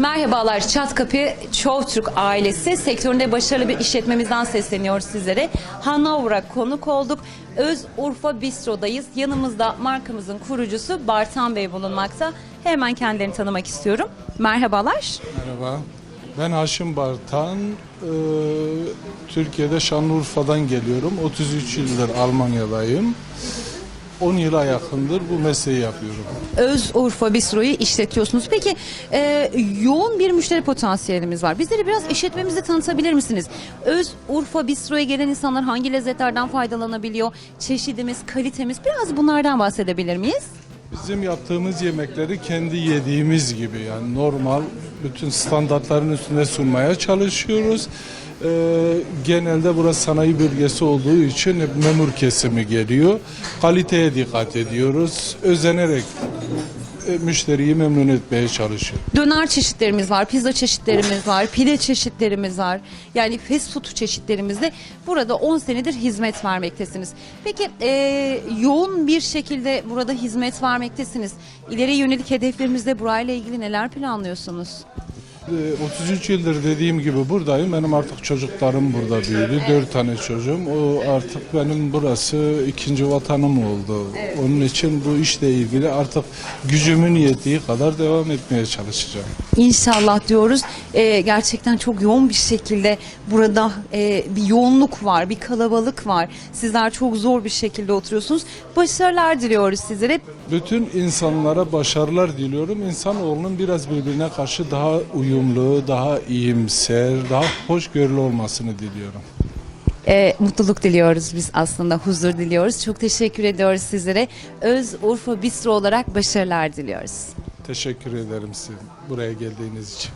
Merhabalar Çatkapı Çoğu Türk ailesi sektöründe başarılı bir işletmemizden sesleniyoruz sizlere. Hanovra konuk olduk. Öz Urfa Bistro'dayız. Yanımızda markamızın kurucusu Bartan Bey bulunmakta. Hemen kendilerini tanımak istiyorum. Merhabalar. Merhaba. Ben Haşim Bartan. Ee, Türkiye'de Şanlıurfa'dan geliyorum. 33 yıldır Almanya'dayım. 10 yıla yakındır bu mesleği yapıyorum. Öz Urfa Bistro'yu işletiyorsunuz. Peki e, yoğun bir müşteri potansiyelimiz var. Bizleri biraz işletmemizi tanıtabilir misiniz? Öz Urfa Bistro'ya gelen insanlar hangi lezzetlerden faydalanabiliyor? Çeşidimiz, kalitemiz biraz bunlardan bahsedebilir miyiz? Bizim yaptığımız yemekleri kendi yediğimiz gibi yani normal bütün standartların üstünde sunmaya çalışıyoruz. Ee, genelde burası sanayi bölgesi olduğu için hep memur kesimi geliyor. Kaliteye dikkat ediyoruz. Özenerek e, müşteriyi memnun etmeye çalışıyoruz. Döner çeşitlerimiz var, pizza çeşitlerimiz var, pide çeşitlerimiz var. Yani fast food çeşitlerimizde burada 10 senedir hizmet vermektesiniz. Peki e, yoğun bir şekilde burada hizmet vermektesiniz. İleriye yönelik hedeflerimizde burayla ilgili neler planlıyorsunuz? Ee, 33 yıldır dediğim gibi buradayım. Benim artık çocuklarım burada büyüdü. Dört tane çocuğum. O artık benim burası ikinci vatanım oldu. Onun için bu işle ilgili artık gücümün yettiği kadar devam etmeye çalışacağım. İnşallah diyoruz. Ee, gerçekten çok yoğun bir şekilde burada e, bir yoğunluk var, bir kalabalık var. Sizler çok zor bir şekilde oturuyorsunuz. Başarılar diliyoruz sizlere. Bütün insanlara başarılar diliyorum. İnsanoğlunun biraz birbirine karşı daha uyumlu, daha iyimser, daha hoşgörülü olmasını diliyorum. Ee, mutluluk diliyoruz biz aslında, huzur diliyoruz. Çok teşekkür ediyoruz sizlere. Öz Urfa Bistro olarak başarılar diliyoruz. Teşekkür ederim size buraya geldiğiniz için.